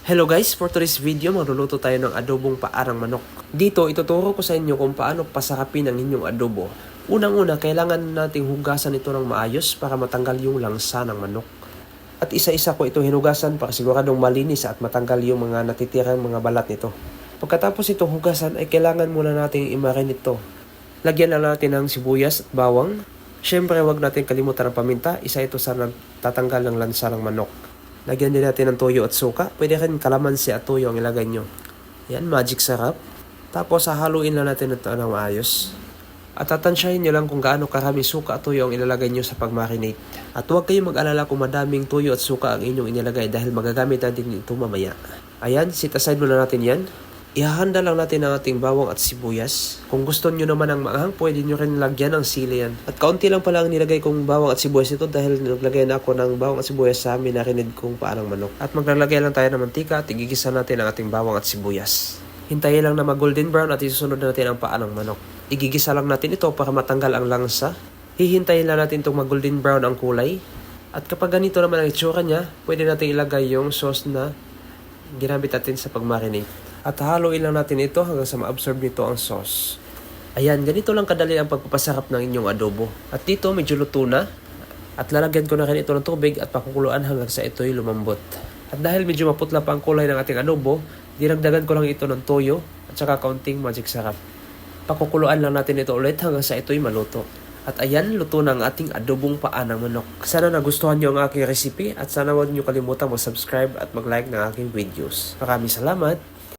Hello guys, for today's video, magluluto tayo ng adobong paarang manok. Dito, ituturo ko sa inyo kung paano pasarapin ang inyong adobo. Unang-una, kailangan nating hugasan ito ng maayos para matanggal yung langsa ng manok. At isa-isa ko ito hinugasan para siguradong malinis at matanggal yung mga natitirang mga balat nito. Pagkatapos itong hugasan ay kailangan muna nating imarin ito. Lagyan na natin ng sibuyas at bawang. Siyempre, wag natin kalimutan ng paminta. Isa ito sa tatanggal ng lansa ng manok. Lagyan din natin ng toyo at suka. Pwede rin kalamansi at toyo ang ilagay nyo. Yan, magic sarap. Tapos, hahaluin na natin ito ng maayos. At tatansyahin nyo lang kung gaano karami suka at toyo ang ilalagay nyo sa pagmarinate. At huwag kayong mag-alala kung madaming toyo at suka ang inyong inilagay dahil magagamit natin ito mamaya. Ayan, sit aside muna natin yan. Ihahanda lang natin ang ating bawang at sibuyas. Kung gusto nyo naman ng maanghang, pwede nyo rin lagyan ng sili yan. At kaunti lang pala ang nilagay kong bawang at sibuyas ito dahil naglagay na ako ng bawang at sibuyas sa minarinid kong paanang manok. At maglalagay lang tayo ng mantika at igigisa natin ang ating bawang at sibuyas. Hintayin lang na mag golden brown at isusunod natin ang paanang manok. Igigisa lang natin ito para matanggal ang langsa. Hihintayin lang natin itong mag golden brown ang kulay. At kapag ganito naman ang itsura niya, pwede natin ilagay yung sauce na ginamit natin sa pagmarinate. At haluin lang natin ito hanggang sa ma-absorb nito ang sauce. Ayan, ganito lang kadali ang pagpapasarap ng inyong adobo. At dito, medyo luto na. At lalagyan ko na rin ito ng tubig at pakukuluan hanggang sa ito'y lumambot. At dahil medyo maputla pa ang kulay ng ating adobo, dinagdagan ko lang ito ng toyo at saka kaunting magic sarap. Pakukuluan lang natin ito ulit hanggang sa ito'y maluto. At ayan, luto na ang ating adobong paa ng manok. Sana nagustuhan nyo ang aking recipe at sana huwag nyo kalimutan mag-subscribe at mag-like ng aking videos. Maraming salamat!